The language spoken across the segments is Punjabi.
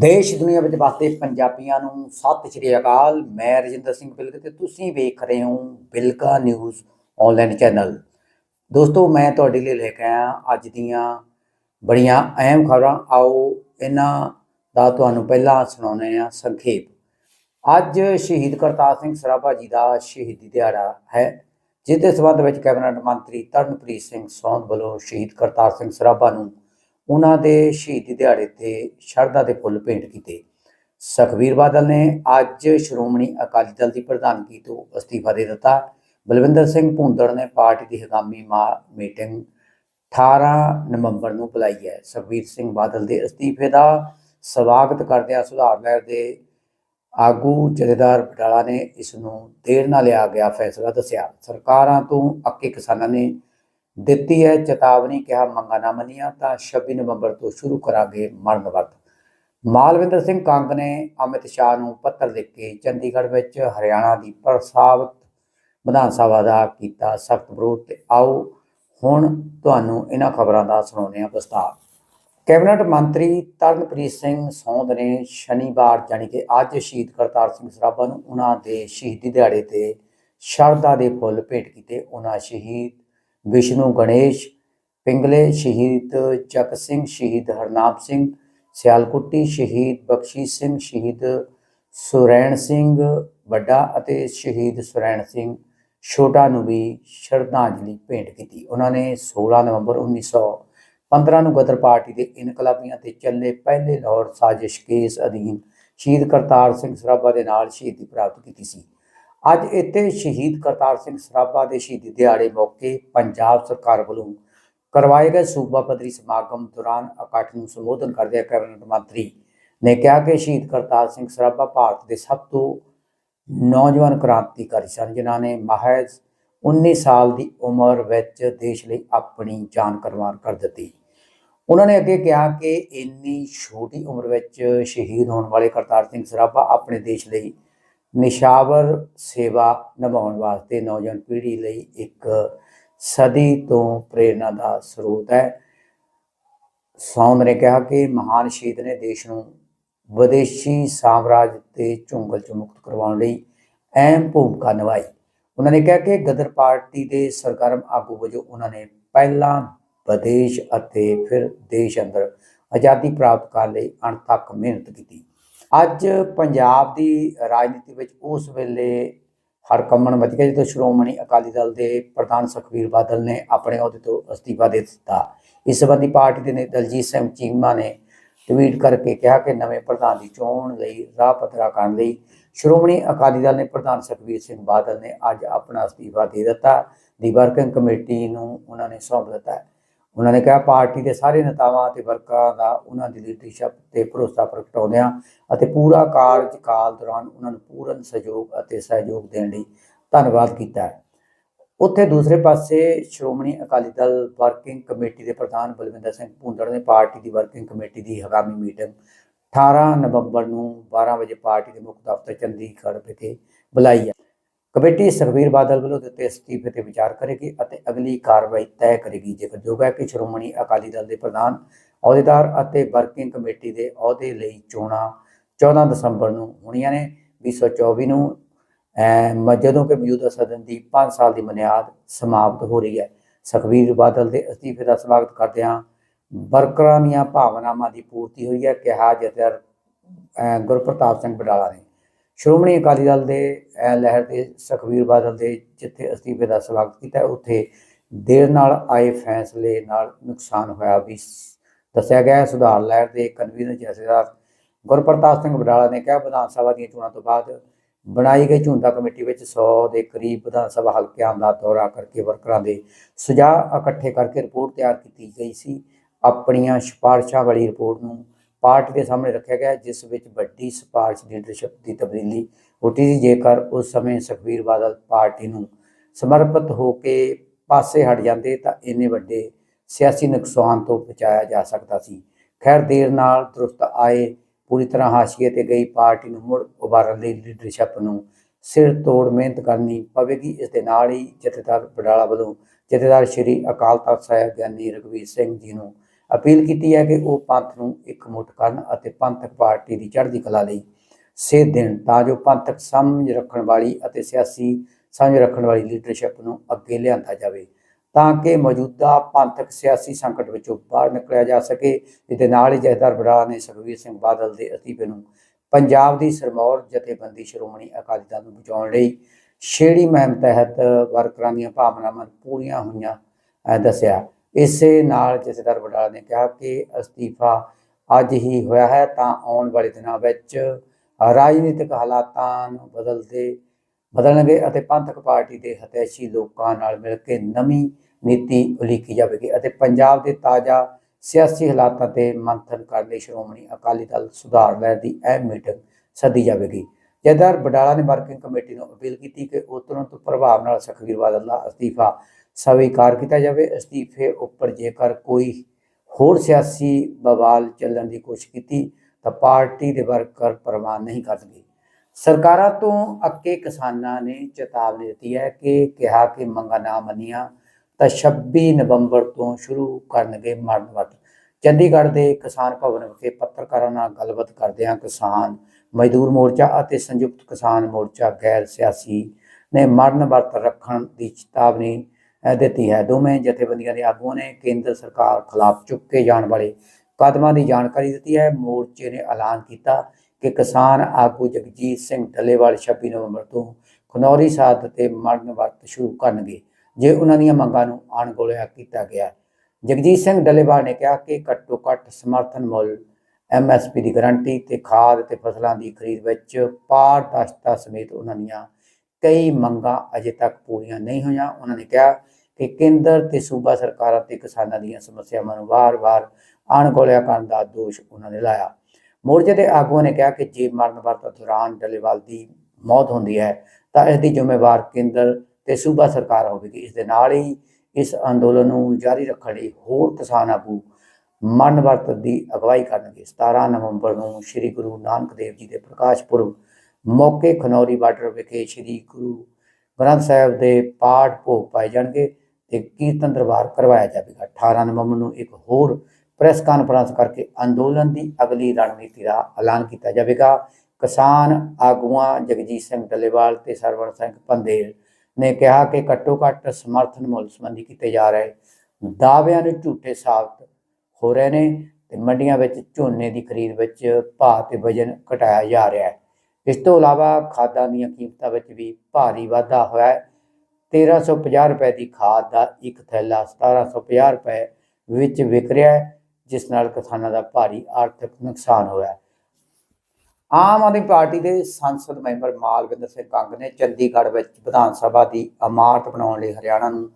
ਦੇਸ਼ ਦੁਨੀਆ ਵਿੱਚ ਵਸਦੇ ਪੰਜਾਬੀਆਂ ਨੂੰ ਸਤਿ ਸ਼੍ਰੀ ਅਕਾਲ। ਮੈਂ ਰਜਿੰਦਰ ਸਿੰਘ ਬਿਲਕ ਤੇ ਤੁਸੀਂ ਵੇਖ ਰਹੇ ਹੋ ਬਿਲਕਾ ਨਿਊਜ਼ ਆਨਲਾਈਨ ਚੈਨਲ ਦੋਸਤੋ, ਮੈਂ ਤੁਹਾਡੇ ਲਈ ਲੈ ਕੇ ਆਇਆ ਅੱਜ ਦੀਆਂ ਬੜੀਆਂ ਅਹਿਮ ਖਬਰਾਂ। ਆਓ, ਇਹਨਾਂ ਦਾ ਤੁਹਾਨੂੰ ਪਹਿਲਾਂ ਸੁਣਾਉਂਦੇ ਆ ਸੰਖੇਪ। ਅੱਜ ਸ਼ਹੀਦ ਕਰਤਾਰ ਸਿੰਘ ਸਰਾਭਾ ਜੀ ਦਾ ਸ਼ਹੀਦੀ ਦਿਹਾੜਾ ਹੈ, ਜਿਸ ਦੇ ਸਬੰਧ ਵਿੱਚ ਕੈਬਨਿਟ ਮੰਤਰੀ ਤਰਨਪ੍ਰੀਤ ਸਿੰਘ ਸੌਂਦ ਵੱਲੋਂ ਸ਼ਹੀਦ ਕਰਤਾਰ ਸਿੰਘ ਸਰਾਭਾ ਨੂੰ ਉਹਨਾਂ ਦੇ ਸ਼ਹੀਦੀ ਦਿਹਾੜੇ ਤੇ ਸ਼ਰਧਾ ਦੇ ਫੁੱਲ ਭੇਂਟ ਕੀਤੇ। ਸੁਖਬੀਰ ਬਾਦਲ ਨੇ ਅੱਜ ਸ਼੍ਰੋਮਣੀ ਅਕਾਲੀ ਦਲ ਦੀ ਪ੍ਰਧਾਨਗੀ ਤੋਂ ਅਸਤੀਫਾ ਦੇ ਦਿੱਤਾ। ਬਲਵਿੰਦਰ ਸਿੰਘ ਭੁੰਦੜ ਨੇ ਪਾਰਟੀ ਦੀ ਹਗਾਮੀ ਮਾ- ਮੀਟਿੰਗ 18 ਨਵੰਬਰ ਨੂੰ ਬੁਲਾਈ ਹੈ। ਸੁਖਬੀਰ ਸਿੰਘ ਬਾਦਲ ਦੇ ਅਸਤੀਫੇ ਦਾ ਸਵਾਗਤ ਕਰਦਿਆਂ ਸੁਧਾਰ ਲਹਿਰ ਦੇ ਆਗੂ ਜਥੇਦਾਰ ਬਟਾਲਾ ਨੇ ਇਸ ਨੂੰ ਦੇਰ ਨਾਲ ਲਿਆ ਗਿਆ ਫੈਸਲਾ ਦੱਸਿਆ। ਸਰਕਾਰਾਂ ਤੋਂ ਅੱਕੇ ਕਿਸਾਨਾਂ ਨੇ ਦਿੱਤੀ ਹੈ, ਚੇਤਾਵਨੀ ਕਿਹਾ, ਮੰਗਾਂ ਨਾ ਮੰਨੀਆਂ, ਤਾਂ 26 ਨਵੰਬਰ ਤੋਂ ਸ਼ੁਰੂ ਕਰਾਂਗੇ ਮਰਨ ਵਰਤ। ਮਾਲਵਿੰਦਰ ਸਿੰਘ ਕੰਗ ਨੇ ਅਮਿਤ ਸ਼ਾਹ ਨੂੰ ਪੱਤਰ ਲਿਖ ਕੇ ਚੰਡੀਗੜ੍ਹ ਵਿੱਚ ਹਰਿਆਣਾ ਦੀ ਪ੍ਰਸਾਵਤ ਵਿਧਾਨ ਸਭਾ ਦਾ ਕੀਤਾ ਸਖਤ ਵਿਰੋਧ ਤੇ ਆਓ ਹੁਣ ਤੁਹਾਨੂੰ ਇਹਨਾਂ ਖਬਰਾਂ ਦਾ ਸੁਣਾਉਂਦੇ ਹਾਂ ਵਿਸਥਾਰ ਕੈਬਨਿਟ ਮੰਤਰੀ ਤਰਨਪ੍ਰੀਤ ਸਿੰਘ ਸੌਂਦ ਨੇ ਸ਼ਨੀਵਾਰ ਜਾਣੀ ਕਿ ਅੱਜ ਸ਼ਹੀਦ ਕਰਤਾਰ ਸਿੰਘ ਸਰਾਭਾ ਨੂੰ ਉਹਨਾਂ ਦੇ ਸ਼ਹੀਦੀ ਦਿਹਾੜੇ ਤੇ ਸ਼ਰਧਾ ਦੇ ਫੁੱਲ ਭੇਟ ਕੀਤੇ। ਉਹਨਾਂ ਸ਼ਹੀਦ ਵਿਸ਼ਨੂੰ, ਗਣੇਸ਼, ਪਿੰਗਲੇ, ਸ਼ਹੀਦ ਚੱਕ ਸਿੰਘ, ਸ਼ਹੀਦ ਹਰਨਾਮ ਸਿੰਘ, ਸਿਆਲਕੁੱਟੀ, ਸ਼ਹੀਦ ਬਖਸ਼ੀ ਸਿੰਘ, ਸ਼ਹੀਦ ਸੁਰੈਣ ਸਿੰਘ ਵੱਡਾ ਅਤੇ ਸ਼ਹੀਦ ਸੁਰੈਣ ਸਿੰਘ ਛੋਟਾ ਨੂੰ ਵੀ ਸ਼ਰਧਾਂਜਲੀ ਭੇਂਟ ਕੀਤੀ। ਉਹਨਾਂ ਨੇ 16 ਨਵੰਬਰ 1915 ਨੂੰ ਗਦਰ ਪਾਰਟੀ ਦੇ ਇਨਕਲਾਬੀਆਂ ਤੇ ਚੱਲੇ ਪਹਿਲੇ ਲਾਹੌਰ ਸਾਜ਼ਿਸ਼ ਕੇਸ ਅਧੀਨ ਸ਼ਹੀਦ ਕਰਤਾਰ ਸਿੰਘ ਸਰਾਭਾ ਦੇ ਨਾਲ ਸ਼ਹੀਦੀ ਪ੍ਰਾਪਤ ਕੀਤੀ ਸੀ। ਅੱਜ ਇੱਥੇ ਸ਼ਹੀਦ ਕਰਤਾਰ ਸਿੰਘ ਸਰਾਭਾ ਦੇ ਸ਼ਹੀਦੀ ਦਿਹਾੜੇ ਮੌਕੇ ਪੰਜਾਬ ਸਰਕਾਰ ਵੱਲੋਂ ਕਰਵਾਏ ਗਏ ਸੂਬਾ ਪੱਧਰੀ ਸਮਾਗਮ ਦੌਰਾਨ ਇਕੱਠ ਨੂੰ ਸੰਬੋਧਨ ਕਰਦਿਆਂ ਕੈਬਨਿਟ ਮੰਤਰੀ ਨੇ ਕਿਹਾ ਕਿ ਸ਼ਹੀਦ ਕਰਤਾਰ ਸਿੰਘ ਸਰਾਭਾ ਭਾਰਤ ਦੇ ਸਭ ਤੋਂ ਨੌਜਵਾਨ ਕ੍ਰਾਂਤੀਕਾਰੀ ਸਨ, ਜਿਨ੍ਹਾਂ ਨੇ ਮਹਿਜ਼ 19 ਸਾਲ ਦੀ ਉਮਰ ਵਿੱਚ ਦੇਸ਼ ਲਈ ਆਪਣੀ ਜਾਨ ਕੁਰਬਾਨ ਕਰ ਦਿੱਤੀ। ਉਹਨਾਂ ਨੇ ਅੱਗੇ ਕਿਹਾ ਕਿ ਇੰਨੀ ਛੋਟੀ ਉਮਰ ਵਿੱਚ ਸ਼ਹੀਦ ਹੋਣ ਵਾਲੇ ਕਰਤਾਰ ਸਿੰਘ ਸਰਾਭਾ ਆਪਣੇ ਦੇਸ਼ ਲਈ ਨਿਸ਼ਾਵਰ ਸੇਵਾ ਨਿਭਾਉਣ ਵਾਸਤੇ ਨੌਜਵਾਨ ਪੀੜ੍ਹੀ ਲਈ ਇੱਕ ਸਦੀ ਤੋਂ ਪ੍ਰੇਰਣਾ ਦਾ ਸਰੋਤ ਹੈ। ਸੌਂਦ ਨੇ ਕਿਹਾ ਕਿ ਮਹਾਨ ਸ਼ਹੀਦ ਨੇ ਦੇਸ਼ ਨੂੰ ਵਿਦੇਸ਼ੀ ਸਾਮਰਾਜ ਦੇ ਝੁੰਗਲ ਚੋਂ ਮੁਕਤ ਕਰਵਾਉਣ ਲਈ ਅਹਿਮ ਭੂਮਿਕਾ ਨਿਭਾਈ। ਉਹਨਾਂ ਨੇ ਕਿਹਾ ਕਿ ਗਦਰ ਪਾਰਟੀ ਦੇ ਸਰਗਰਮ ਆਗੂ ਵਜੋਂ ਉਹਨਾਂ ਨੇ ਪਹਿਲਾਂ ਵਿਦੇਸ਼ ਅਤੇ ਫਿਰ ਦੇਸ਼ ਅੰਦਰ ਆਜ਼ਾਦੀ ਪ੍ਰਾਪਤ ਕਰਨ ਲਈ ਅਣਥੱਕ ਮਿਹਨਤ ਕੀਤੀ। ਅੱਜ ਪੰਜਾਬ ਦੀ ਰਾਜਨੀਤੀ ਵਿੱਚ ਉਸ ਵੇਲੇ ਹਰਕੰਮਣ ਮਚ ਗਿਆ ਜਦੋਂ ਸ਼੍ਰੋਮਣੀ ਅਕਾਲੀ ਦਲ ਦੇ ਪ੍ਰਧਾਨ ਸੁਖਬੀਰ ਬਾਦਲ ਨੇ ਆਪਣੇ ਅਹੁਦੇ ਤੋਂ ਅਸਤੀਫਾ ਦੇ ਦਿੱਤਾ। ਇਸ ਸੰਬੰਧੀ ਪਾਰਟੀ ਦੇ ਨੇ ਦਲਜੀਤ ਸਿੰਘ ਚੀਮਾ ਨੇ ਟਵੀਟ ਕਰਕੇ ਕਿਹਾ ਕਿ ਨਵੇਂ ਪ੍ਰਧਾਨ ਦੀ ਚੋਣ ਲਈ ਰਾਹ ਪੱਧਰਾ ਕਰਨ ਲਈ ਸ਼੍ਰੋਮਣੀ ਅਕਾਲੀ ਦਲ ਨੇ ਪ੍ਰਧਾਨ ਸੁਖਬੀਰ ਸਿੰਘ ਬਾਦਲ ਨੇ ਅੱਜ ਆਪਣਾ ਅਸਤੀਫਾ ਦੇ ਦਿੱਤਾ। ਦੀ ਵਰਕਿੰਗ ਕਮੇਟੀ ਨੂੰ ਉਹਨਾਂ ਨੇ ਸੌਂਪ ਦਿੱਤਾ। ਉਹਨਾਂ ਨੇ ਕਿਹਾ, ਪਾਰਟੀ ਦੇ ਸਾਰੇ ਨੇਤਾਵਾਂ ਅਤੇ ਵਰਕਰਾਂ ਦਾ, ਉਹਨਾਂ ਦੀ ਲੀਡਰਸ਼ਿਪ ਤੇ ਭਰੋਸਾ ਪ੍ਰਗਟਾਉਂਦਿਆਂ ਅਤੇ ਪੂਰਾ ਕਾਰਜਕਾਲ ਦੌਰਾਨ ਉਹਨਾਂ ਨੂੰ ਪੂਰਨ ਸਹਿਯੋਗ ਅਤੇ ਸਹਿਯੋਗ ਦੇਣ ਲਈ ਧੰਨਵਾਦ ਕੀਤਾ ਉੱਥੇ ਦੂਸਰੇ ਪਾਸੇ ਸ਼੍ਰੋਮਣੀ ਅਕਾਲੀ ਦਲ ਵਰਕਿੰਗ ਕਮੇਟੀ ਦੇ ਪ੍ਰਧਾਨ ਬਲਵਿੰਦਰ ਸਿੰਘ ਭੁੰਦੜ ਨੇ ਪਾਰਟੀ ਦੀ ਵਰਕਿੰਗ ਕਮੇਟੀ ਦੀ ਹੰਗਾਮੀ ਮੀਟਿੰਗ 18 ਨਵੰਬਰ ਨੂੰ 12 ਵਜੇ ਪਾਰਟੀ ਦੇ ਮੁੱਖ ਦਫ਼ਤਰ ਚੰਡੀਗੜ੍ਹ ਵਿਖੇ ਬੁਲਾਈ ਹੈ। ਕਮੇਟੀ ਸੁਖਬੀਰ ਬਾਦਲ ਵੱਲੋਂ ਦਿੱਤੇ ਅਸਤੀਫੇ ਤੇ ਵਿਚਾਰ ਕਰੇਗੀ ਅਤੇ ਅਗਲੀ ਕਾਰਵਾਈ ਤੈਅ ਕਰੇਗੀ। ਜ਼ਿਕਰਯੋਗ ਹੈ ਕਿ ਸ਼੍ਰੋਮਣੀ ਅਕਾਲੀ ਦਲ ਦੇ ਪ੍ਰਧਾਨ ਅਹੁਦੇਦਾਰ ਅਤੇ ਵਰਕਿੰਗ ਕਮੇਟੀ ਦੇ ਅਹੁਦੇ ਲਈ ਚੋਣਾਂ 14 ਦਸੰਬਰ ਨੂੰ ਹੋਣੀਆਂ ਨੇ। 2024 ਨੂੰ ਅਹ, ਮ- ਜਦੋਂ ਕਿ ਮੌਜੂਦਾ ਸਦਨ ਦੀ 5 ਸਾਲ ਦੀ ਮਿਆਦ ਸਮਾਪਤ ਹੋ ਰਹੀ ਹੈ। ਸੁਖਬੀਰ ਬਾਦਲ ਦੇ ਅਸਤੀਫੇ ਦਾ ਸਵਾਗਤ ਕਰਦਿਆਂ ਵਰਕਰਾਂ ਦੀਆਂ ਭਾਵਨਾਵਾਂ ਦੀ ਪੂਰਤੀ ਹੋਈ ਹੈ। ਕਿਹਾ ਜਥੇਦਾਰ ਗੁਰਪ੍ਰਤਾਪ ਸਿੰਘ ਬਡਾਲਾ ਨੇ ਸ਼੍ਰੋਮਣੀ ਅਕਾਲੀ ਦਲ ਦੇ ਲਹਿਰ ਦੇ ਸੁਖਬੀਰ ਬਾਦਲ ਦੇ ਜਿੱਥੇ ਅਸਤੀਫੇ ਦਾ ਸਵਾਗਤ ਕੀਤਾ, ਉੱਥੇ ਦੇਰ ਨਾਲ ਆਏ ਫੈਸਲੇ ਨਾਲ ਨੁਕਸਾਨ ਹੋਇਆ ਵੀ ਦੱਸਿਆ ਗਿਆ ਸੁਧਾਰ ਲਹਿਰ ਦੇ ਕਨਵੀਨਰ ਜਥੇਦਾਰ ਗੁਰਪ੍ਰਤਾਪ ਸਿੰਘ ਬਡਾਲਾ ਨੇ ਕਿਹਾ, ਵਿਧਾਨ ਸਭਾ ਦੀਆਂ ਚੋਣਾਂ ਤੋਂ ਬਾਅਦ ਬਣਾਈ ਗਈ ਝੁੰਦਾ ਕਮੇਟੀ ਵਿੱਚ 100 ਦੇ ਕਰੀਬ ਵਿਧਾਨ ਸਭਾ ਹਲਕਿਆਂ ਦਾ ਦੌਰਾ ਕਰਕੇ ਵਰਕਰਾਂ ਦੇ ਸੁਝਾਅ ਇਕੱਠੇ ਕਰਕੇ ਰਿਪੋਰਟ ਤਿਆਰ ਕੀਤੀ ਗਈ ਸੀ। ਆਪਣੀਆਂ ਸਿਫਾਰਸ਼ਾਂ ਵਾਲੀ ਰਿਪੋਰਟ ਨੂੰ ਪਾਰਟੀ ਦੇ ਸਾਹਮਣੇ ਰੱਖਿਆ ਗਿਆ, ਜਿਸ ਵਿੱਚ ਵੱਡੀ ਸਿਫਾਰਸ਼ ਲੀਡਰਸ਼ਿਪ ਦੀ ਤਬਦੀਲੀ ਹੋਤੀ ਸੀ। ਜੇਕਰ ਉਸ ਸਮੇਂ ਸੁਖਬੀਰ ਬਾਦਲ ਪਾਰਟੀ ਨੂੰ ਸਮਰਪਿਤ ਹੋ ਕੇ ਪਾਸੇ ਹਟ ਜਾਂਦੇ, ਤਾਂ ਇੰਨੇ ਵੱਡੇ ਸਿਆਸੀ ਨੁਕਸਾਨ ਤੋਂ ਬਚਾਇਆ ਜਾ ਸਕਦਾ ਸੀ। ਖੈਰ, ਦੇਰ ਨਾਲ ਦਰੁਸਤ ਆਏ, ਪੂਰੀ ਤਰ੍ਹਾਂ ਹਾਸ਼ੀਏ ਤੇ ਗਈ ਪਾਰਟੀ ਨੂੰ ਮੁੜ ਉਭਾਰਨ ਲਈ ਲੀਡਰਸ਼ਿਪ ਨੂੰ ਸਿਰ ਤੋੜ ਮਿਹਨਤ ਕਰਨੀ ਪਵੇਗੀ। ਇਸ ਦੇ ਨਾਲ ਹੀ ਜਥੇਦਾਰ ਬਡਾਲਾ ਵੱਲੋਂ ਜਥੇਦਾਰ ਸ਼੍ਰੀ ਅਕਾਲ ਤਖਤ ਸਾਹਿਬ ਗਿਆਨੀ ਰਘਵੀਰ ਸਿੰਘ ਜੀ ਨੂੰ ਅਪੀਲ ਕੀਤੀ ਹੈ ਕਿ ਉਹ ਪੰਥ ਨੂੰ ਇਕਮੁੱਠ ਕਰਨ ਅਤੇ ਪੰਥਕ ਪਾਰਟੀ ਦੀ ਚੜ੍ਹਦੀ ਕਲਾ ਲਈ ਸੇਧ ਦੇਣ, ਤਾਂ ਜੋ ਪੰਥਕ ਸਮਝ ਰੱਖਣ ਵਾਲੀ ਅਤੇ ਸਿਆਸੀ ਸਮਝ ਰੱਖਣ ਵਾਲੀ ਲੀਡਰਸ਼ਿਪ ਨੂੰ ਅੱਗੇ ਲਿਆਂਦਾ ਜਾਵੇ, ਤਾਂ ਕਿ ਮੌਜੂਦਾ ਪੰਥਕ ਸਿਆਸੀ ਸੰਕਟ ਵਿੱਚੋਂ ਬਾਹਰ ਨਿਕਲਿਆ ਜਾ ਸਕੇ ਇਹਦੇ ਨਾਲ ਹੀ ਜਥੇਦਾਰ ਬਰਾ ਨੇ ਸੁਖਬੀਰ ਸਿੰਘ ਬਾਦਲ ਦੇ ਅਸਤੀਫੇ ਨੂੰ ਪੰਜਾਬ ਦੀ ਸਰਮੌਰ ਜਥੇਬੰਦੀ ਸ਼੍ਰੋਮਣੀ ਅਕਾਲੀ ਦਲ ਨੂੰ ਬਚਾਉਣ ਲਈ ਛੇੜੀ ਮਹਿਮ ਤਹਿਤ ਵਰਕਰਾਂ ਦੀਆਂ ਭਾਵਨਾਵਾਂ ਪੂਰੀਆਂ ਹੋਈਆਂ ਦੱਸਿਆ। ਇਸੇ ਨਾਲ ਜਥੇਦਾਰ ਬਡਾਲਾ ਨੇ ਕਿਹਾ ਕਿ ਅਸਤੀਫਾ ਅੱਜ ਹੀ ਹੋਇਆ ਹੈ, ਤਾਂ ਆਉਣ ਵਾਲੇ ਦਿਨਾਂ ਵਿੱਚ ਰਾਜਨੀਤਿਕ ਹਾਲਾਤਾਂ ਨੂੰ ਬਦਲਦੇ, ਬਦਲਣਗੇ ਅਤੇ ਪੰਥਕ ਪਾਰਟੀ ਦੇ ਹਤੈਸ਼ੀ ਲੋਕਾਂ ਨਾਲ ਮਿਲ ਕੇ ਨਵੀਂ ਨੀਤੀ ਉਲੀਕੀ ਜਾਵੇਗੀ ਅਤੇ ਪੰਜਾਬ ਦੇ ਤਾਜ਼ਾ ਸਿਆਸੀ ਹਾਲਾਤਾਂ ਤੇ ਮੰਥਨ ਕਰਨ ਲਈ ਸ਼੍ਰੋਮਣੀ ਅਕਾਲੀ ਦਲ ਸੁਧਾਰ ਲੈਣ ਦੀ ਅਹਿਮ ਮੀਟਿੰਗ ਸੱਦੀ ਜਾਵੇਗੀ। ਜਥੇਦਾਰ ਬਡਾਲਾ ਨੇ ਵਰਕਿੰਗ ਕਮੇਟੀ ਨੂੰ ਅਪੀਲ ਕੀਤੀ ਕਿ ਉਹ ਤੁਰੰਤ ਪ੍ਰਭਾਵ ਨਾਲ ਸੁਖਬੀਰ ਬਾਦਲ ਦਾ ਅਸਤੀਫਾ ਸਵੀਕਾਰ ਕੀਤਾ ਜਾਵੇ। ਅਸਤੀਫੇ ਉੱਪਰ ਜੇਕਰ ਕੋਈ ਹੋਰ ਸਿਆਸੀ ਬਵਾਲ ਚੱਲਣ ਦੀ ਕੋਸ਼ਿਸ਼ ਕੀਤੀ, ਤਾਂ ਪਾਰਟੀ ਦੇ ਵਰਕਰ ਪ੍ਰਵਾਨ ਨਹੀਂ ਕਰਨਗੇ। ਸਰਕਾਰਾਂ ਤੋਂ ਅੱਕੇ ਕਿਸਾਨਾਂ ਨੇ ਚੇਤਾਵਨੀ ਦਿੱਤੀ ਹੈ ਕਿ ਕਿਹਾ ਕਿ ਮੰਗਾਂ ਨਾ ਮੰਨੀਆਂ ਤਾਂ 26 ਨਵੰਬਰ ਤੋਂ ਸ਼ੁਰੂ ਕਰਨਗੇ ਮਰਨ ਵਰਤ। ਚੰਡੀਗੜ੍ਹ ਦੇ ਕਿਸਾਨ ਭਵਨ ਵਿਖੇ ਪੱਤਰਕਾਰਾਂ ਨਾਲ ਗੱਲਬਾਤ ਕਰਦਿਆਂ ਕਿਸਾਨ ਮਜ਼ਦੂਰ ਮੋਰਚਾ ਅਤੇ ਸੰਯੁਕਤ ਕਿਸਾਨ ਮੋਰਚਾ ਗੈਰ ਸਿਆਸੀ ਨੇ ਮਰਨ ਵਰਤ ਰੱਖਣ ਦੀ ਚੇਤਾਵਨੀ ਦਿੱਤੀ ਹੈ। ਦੋਵੇਂ ਜਥੇਬੰਦੀਆਂ ਦੇ ਆਗੂਆਂ ਨੇ ਕੇਂਦਰ ਸਰਕਾਰ ਖਿਲਾਫ ਚੁੱਕੇ ਜਾਣ ਵਾਲੇ ਕਦਮਾਂ ਦੀ ਜਾਣਕਾਰੀ ਦਿੱਤੀ ਹੈ। ਮੋਰਚੇ ਨੇ ਐਲਾਨ ਕੀਤਾ ਕਿ ਕਿਸਾਨ ਆਗੂ ਜਗਜੀਤ ਸਿੰਘ ਢੱਲੇਵਾਲ 26 ਨਵੰਬਰ ਤੋਂ ਖਨੌਰੀ ਸਾਧ ਤੇ ਮਰਨ ਵਰਤ ਸ਼ੁਰੂ ਕਰਨਗੇ, ਜੇ ਉਹਨਾਂ ਦੀਆਂ ਮੰਗਾਂ ਨੂੰ ਅਣਗੌਲਿਆ ਕੀਤਾ ਗਿਆ। ਜਗਜੀਤ ਸਿੰਘ ਢੱਲੇਵਾਲ ਨੇ ਕਿਹਾ ਕਿ ਘੱਟੋ ਘੱਟ ਸਮਰਥਨ ਮੁੱਲ ਐਮਐਸਪੀ ਦੀ ਗਾਰੰਟੀ ਤੇ ਖਾਦ ਤੇ ਫਸਲਾਂ ਦੀ ਖਰੀਦ ਵਿੱਚ ਪਾਰਦਰਸ਼ਤਾ ਸਮੇਤ ਉਹਨਾਂ ਦੀਆਂ ਕਈ ਮੰਗਾਂ ਅਜੇ ਤੱਕ ਪੂਰੀਆਂ ਨਹੀਂ ਹੋਈਆਂ। ਉਹਨਾਂ ਨੇ ਕਿਹਾ ਕਿ ਕੇਂਦਰ ਤੇ ਸੂਬਾ ਸਰਕਾਰਾਂ ਤੇ ਕਿਸਾਨਾਂ ਦੀਆਂ ਸਮੱਸਿਆਵਾਂ ਨੂੰ ਵਾਰ-ਵਾਰ ਅਣਗੌਲਿਆ ਕਰਨ ਦਾ ਦੋਸ਼ ਉਹਨਾਂ ਨੇ ਲਾਇਆ। ਮੋਰਚੇ ਦੇ ਆਗੂਆਂ ਨੇ ਕਿਹਾ ਕਿ ਜੇ ਮਰਨ ਵਰਤ ਦੌਰਾਨ ਡੱਲੇਵਾਲ ਦੀ ਮੌਤ ਹੁੰਦੀ ਹੈ, ਤਾਂ ਇਸ ਦੀ ਜ਼ਿੰਮੇਵਾਰ ਕੇਂਦਰ ਤੇ ਸੂਬਾ ਸਰਕਾਰ ਹੋਵੇਗੀ। ਇਸ ਦੇ ਨਾਲ ਹੀ ਇਸ ਅੰਦੋਲਨ ਨੂੰ ਜਾਰੀ ਰੱਖਣ ਲਈ ਹੋਰ ਕਿਸਾਨ ਆਗੂ ਮਰਨ ਵਰਤ ਦੀ ਅਗਵਾਈ ਕਰਨਗੇ। 17 ਨਵੰਬਰ ਨੂੰ ਸ੍ਰੀ ਗੁਰੂ ਨਾਨਕ ਦੇਵ ਜੀ ਦੇ ਪ੍ਰਕਾਸ਼ ਪੁਰਬ ਮੌਕੇ ਖਨੌਰੀ ਬਾਰਡਰ ਵਿਖੇ ਸ੍ਰੀ ਗੁਰੂ ਗ੍ਰੰਥ ਸਾਹਿਬ ਦੇ ਪਾਠ ਭੋਗ ਪਾਏ ਜਾਣਗੇ ਤੇ ਕੀਰਤਨ ਦਰਬਾਰ ਕਰਵਾਇਆ ਜਾਵੇਗਾ। 18 ਨਵੰਬਰ ਨੂੰ ਇੱਕ ਹੋਰ ਪ੍ਰੈਸ ਕਾਨਫਰੰਸ ਕਰਕੇ ਅੰਦੋਲਨ ਦੀ ਅਗਲੀ ਰਣਨੀਤੀ ਦਾ ਐਲਾਨ ਕੀਤਾ ਜਾਵੇਗਾ। ਕਿਸਾਨ ਆਗੂਆਂ ਜਗਜੀਤ ਸਿੰਘ ਡੱਲੇਵਾਲ ਤੇ ਸਰਵਣ ਸਿੰਘ ਪੰਦੇਲ ਨੇ ਕਿਹਾ ਕਿ ਘੱਟੋ ਘੱਟ ਸਮਰਥਨ ਮੁੱਲ ਸੰਬੰਧੀ ਕੀਤੇ ਜਾ ਰਹੇ ਦਾਅਵਿਆਂ ਨੂੰ ਝੂਠੇ ਸਾਬਤ ਹੋ ਰਹੇ ਨੇ ਤੇ ਮੰਡੀਆਂ ਵਿੱਚ ਝੋਨੇ ਦੀ ਖਰੀਦ ਵਿੱਚ ਭਾਅ ਤੇ ਵਜਨ ਘਟਾਇਆ ਜਾ ਰਿਹਾ ਹੈ। ਇਸ ਤੋਂ ਇਲਾਵਾ ਖਾਦਾਂ ਦੀਆਂ ਕੀਮਤਾਂ ਵਿੱਚ ਵੀ ਭਾਰੀ ਵਾਧਾ ਹੋਇਆ ਹੈ। 1350 ਰੁਪਏ ਦੀ ਖਾਦ ਦਾ ਇੱਕ ਥੈਲਾ 1750 ਰੁਪਏ ਵਿੱਚ ਵਿਕ ਰਿਹਾ ਹੈ, ਜਿਸ ਨਾਲ ਕਿਸਾਨਾਂ ਦਾ ਭਾਰੀ ਆਰਥਿਕ ਨੁਕਸਾਨ ਹੋਇਆ ਹੈ। ਆਮ ਆਦਮੀ ਪਾਰਟੀ ਦੇ ਸੰਸਦ ਮੈਂਬਰ ਮਾਲਵਿੰਦਰ ਸਿੰਘ ਕੰਗ ਨੇ ਚੰਡੀਗੜ੍ਹ ਵਿੱਚ ਵਿਧਾਨ ਸਭਾ ਦੀ ਇਮਾਰਤ ਬਣਾਉਣ ਲਈ ਹਰਿਆਣਾ ਨੂੰ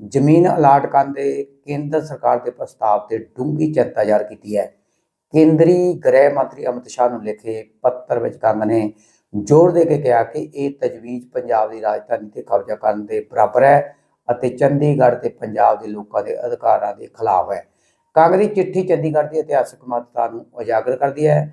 ਜ਼ਮੀਨ ਅਲਾਟ ਕਰਨ ਦੇ ਕੇਂਦਰ ਸਰਕਾਰ ਦੇ ਪ੍ਰਸਤਾਵ ਤੇ ਡੂੰਘੀ ਚਿੰਤਾ ਜ਼ਾਹਰ ਕੀਤੀ ਹੈ। ਕੇਂਦਰੀ ਗ੍ਰਹਿ ਮੰਤਰੀ ਅਮਿਤ ਸ਼ਾਹ ਨੂੰ ਲਿਖੇ ਪੱਤਰ ਵਿੱਚ ਕੰਗ ਨੇ ਜ਼ੋਰ ਦੇ ਕੇ ਕਿਹਾ ਕਿ ਇਹ ਤਜਵੀਜ਼ ਪੰਜਾਬ ਦੀ ਰਾਜਧਾਨੀ ਤੇ ਕਬਜ਼ਾ ਕਰਨ ਦੇ ਬਰਾਬਰ ਹੈ ਅਤੇ ਚੰਡੀਗੜ੍ਹ ਤੇ ਪੰਜਾਬ ਦੇ ਲੋਕਾਂ ਦੇ ਅਧਿਕਾਰਾਂ ਦੇ ਖਿਲਾਫ ਹੈ। ਕੰਗ ਦੀ ਚਿੱਠੀ ਚੰਡੀਗੜ੍ਹ ਦੀ ਇਤਿਹਾਸਕ ਮਹੱਤਤਾ ਨੂੰ ਉਜਾਗਰ ਕਰਦੀ ਹੈ,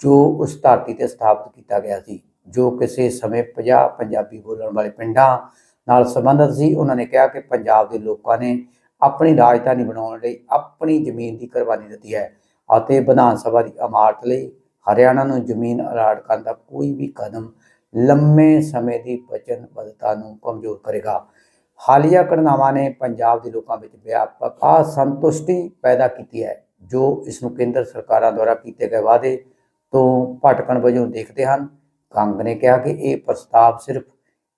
ਜੋ ਉਸ ਧਰਤੀ ਤੇ ਸਥਾਪਿਤ ਕੀਤਾ ਗਿਆ ਸੀ, ਜੋ ਕਿਸੇ ਸਮੇਂ 50 ਪੰਜਾਬੀ ਬੋਲਣ ਵਾਲੇ ਪਿੰਡਾਂ ਨਾਲ ਸੰਬੰਧਿਤ ਸੀ, ਉਹਨਾਂ ਨੇ ਕਿਹਾ ਕਿ ਪੰਜਾਬ ਦੇ ਲੋਕਾਂ ਨੇ ਆਪਣੀ ਰਾਜਧਾਨੀ ਬਣਾਉਣ ਲਈ ਆਪਣੀ ਜ਼ਮੀਨ ਦੀ ਕੁਰਬਾਨੀ ਦਿੱਤੀ ਹੈ ਅਤੇ ਵਿਧਾਨ ਸਭਾ ਦੀ ਇਮਾਰਤ ਲਈ ਹਰਿਆਣਾ ਨੂੰ ਜ਼ਮੀਨ ਅਲਾਟ ਕਰਨ ਦਾ ਕੋਈ ਵੀ ਕਦਮ ਲੰਮੇ ਸਮੇਂ ਦੀ ਵਚਨਬੱਧਤਾ ਨੂੰ ਕਮਜ਼ੋਰ ਕਰੇਗਾ। ਹਾਲੀਆ ਘਟਨਾਵਾਂ ਨੇ ਪੰਜਾਬ ਦੇ ਲੋਕਾਂ ਵਿੱਚ ਵਿਆਪਕ ਅਸੰਤੁਸ਼ਟੀ ਪੈਦਾ ਕੀਤੀ ਹੈ, ਜੋ ਇਸ ਨੂੰ ਕੇਂਦਰ ਸਰਕਾਰਾਂ ਦੁਆਰਾ ਕੀਤੇ ਗਏ ਵਾਅਦੇ ਤੋਂ ਭਟਕਣ ਵਜੋਂ ਦੇਖਦੇ ਹਨ। ਕੰਗ ਨੇ ਕਿਹਾ ਕਿ ਇਹ ਪ੍ਰਸਤਾਵ ਸਿਰਫ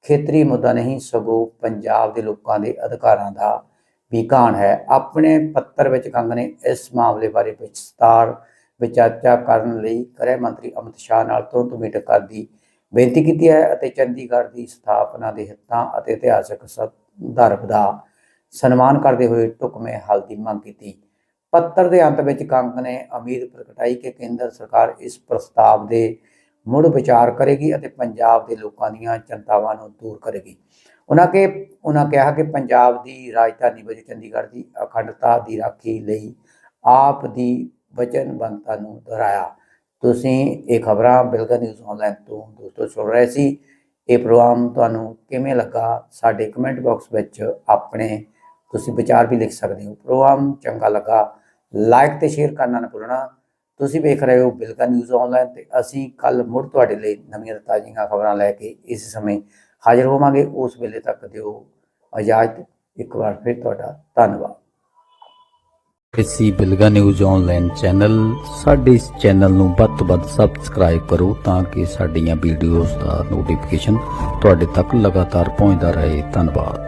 ਖੇਤਰੀ ਮੁੱਦਾ ਨਹੀਂ, ਸਗੋਂ ਪੰਜਾਬ ਦੇ ਲੋਕਾਂ ਦੇ ਅਧਿਕਾਰਾਂ ਦਾ ਵੀ ਕਾਣ ਹੈ। ਆਪਣੇ ਪੱਤਰ ਵਿੱਚ ਕੰਗ ਨੇ ਇਸ ਮਾਮਲੇ ਬਾਰੇ ਵਿਸਤਾਰ ਵਿਚਾਰਚਾ ਕਰਨ ਲਈ ਗ੍ਰਹਿ ਮੰਤਰੀ ਅਮਿਤ ਸ਼ਾਹ ਨਾਲ ਤੁਰੰਤ ਮੀਟਿੰਗ ਕਰਦੀ ਬੇਨਤੀ ਕੀਤੀ ਹੈ ਅਤੇ ਚੰਡੀਗੜ੍ਹ ਦੀ ਸਥਾਪਨਾ ਦੇ ਹਿੱਤਾਂ ਅਤੇ ਇਤਿਹਾਸਕ ਸੰਦਰਭ ਦਾ ਸਨਮਾਨ ਕਰਦੇ ਹੋਏ ਢੁਕਵੇਂ ਹੱਲ ਦੀ ਮੰਗ ਕੀਤੀ। ਪੱਤਰ ਦੇ ਅੰਤ ਵਿੱਚ ਕੰਗ ਨੇ ਉਮੀਦ ਪ੍ਰਗਟਾਈ ਕਿ ਕੇਂਦਰ ਸਰਕਾਰ ਇਸ ਪ੍ਰਸਤਾਵ ਦੇ ਮੁੜ ਵਿਚਾਰ ਕਰੇਗੀ ਅਤੇ ਪੰਜਾਬ ਦੇ ਲੋਕਾਂ ਦੀਆਂ ਚਿੰਤਾਵਾਂ ਨੂੰ ਦੂਰ ਕਰੇਗੀ। ਉਹਨਾਂ ਕੇ, ਉਹਨਾਂ ਕਿਹਾ ਕਿ ਪੰਜਾਬ ਦੀ ਰਾਜਧਾਨੀ ਵਜੋਂ ਚੰਡੀਗੜ੍ਹ ਦੀ ਅਖੰਡਤਾ ਦੀ ਰਾਖੀ ਲਈ ਆਪ ਦੀ ਵਚਨਬੱਧਤਾ ਨੂੰ ਦੁਹਰਾਇਆ। ਤੁਸੀਂ ਇਹ ਖਬਰਾਂ ਬਿਲਗਾ ਨਿਊਜ਼ ਆਨਲਾਈਨ ਤੋਂ ਦੋਸਤੋ ਸੁਣ ਰਹੇ ਸੀ। ਇਹ ਪ੍ਰੋਗਰਾਮ ਤੁਹਾਨੂੰ ਕਿਵੇਂ ਲੱਗਾ? ਸਾਡੇ ਕਮੈਂਟ ਬਾਕਸ ਵਿੱਚ ਆਪਣੇ ਤੁਸੀਂ ਵਿਚਾਰ ਵੀ ਲਿਖ ਸਕਦੇ ਹੋ। ਪ੍ਰੋਗਰਾਮ ਚੰਗਾ ਲੱਗਾ ਲਾਈਕ ਤੇ ਸ਼ੇਅਰ ਕਰਨਾ ਨਾ ਭੁੱਲਣਾ। ਤੁਸੀਂ ਵੇਖ ਰਹੇ ਹੋ ਬਿਲਕਾ ਨਿਊਜ਼ ਆਨਲਾਈਨ ਤੇ ਅਸੀਂ ਕੱਲ ਮੁੜ ਤੁਹਾਡੇ ਲਈ ਨਵੀਆਂ ਤਾਜ਼ੀਆਂ ਖਬਰਾਂ ਲੈ ਕੇ ਇਸ ਸਮੇਂ ਹਾਜ਼ਰ ਹੋਵਾਂਗੇ। ਉਸ ਵੇਲੇ ਤੱਕ ਦਿਓ ਇਜਾਜ਼ਤ। ਇੱਕ ਵਾਰ ਫਿਰ ਤੁਹਾਡਾ ਧੰਨਵਾਦ। ਇਸੀ ਬਿਲਗਾ ਨਿਊਜ਼ ਆਨਲਾਈਨ ਚੈਨਲ ਸਾਡੇ ਇਸ ਚੈਨਲ ਨੂੰ ਵੱਧ ਤੋਂ ਵੱਧ ਸਬਸਕ੍ਰਾਈਬ ਕਰੋ ਤਾਂ ਕਿ ਸਾਡੀਆਂ ਵੀਡੀਓਜ਼ ਦਾ ਨੋਟੀਫਿਕੇਸ਼ਨ ਤੁਹਾਡੇ ਤੱਕ ਲਗਾਤਾਰ ਪਹੁੰਚਦਾ ਰਹੇ। ਧੰਨਵਾਦ।